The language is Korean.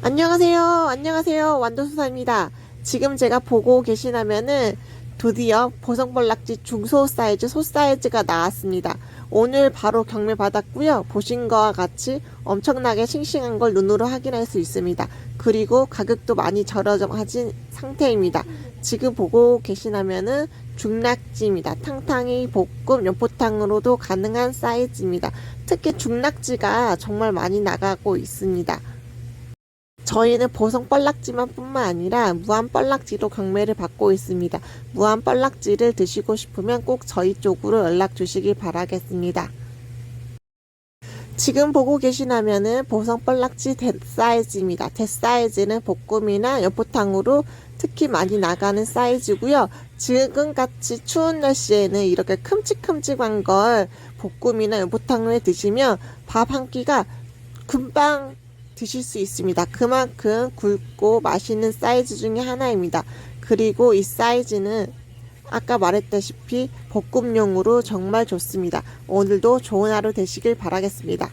안녕하세요. 안녕하세요. 완도수사입니다. 지금 제가 보고 계시다면은 드디어 보성벌락지 중소 사이즈 소 사이즈가 나왔습니다. 오늘 바로 경매 받았고요. 보신 거와 같이 엄청나게 싱싱한 걸 눈으로 확인할 수 있습니다. 그리고 가격도 많이 저렴해진 상태입니다. 지금 보고 계시다면은 중낙지입니다. 탕탕이 볶음 연포탕으로도 가능한 사이즈입니다. 특히 중낙지가 정말 많이 나가고 있습니다. 저희는 보성 뻘락지만 뿐만 아니라 무한 뻘락지도 경매를 받고 있습니다. 무한 뻘락지를 드시고 싶으면 꼭 저희 쪽으로 연락 주시길 바라겠습니다. 지금 보고 계시다면은 보성 뻘락지 대사이즈입니다. 대사이즈는 볶음이나 연포탕으로 특히 많이 나가는 사이즈고요. 지금같이 추운 날씨에는 이렇게 큼직큼직한 걸 볶음이나 연포탕을 드시면 밥 한 끼가 금방 드실 수 있습니다. 그만큼 굵고 맛있는 사이즈 중에 하나입니다. 그리고 이 사이즈는 아까 말했다시피 볶음용으로 정말 좋습니다. 오늘도 좋은 하루 되시길 바라겠습니다.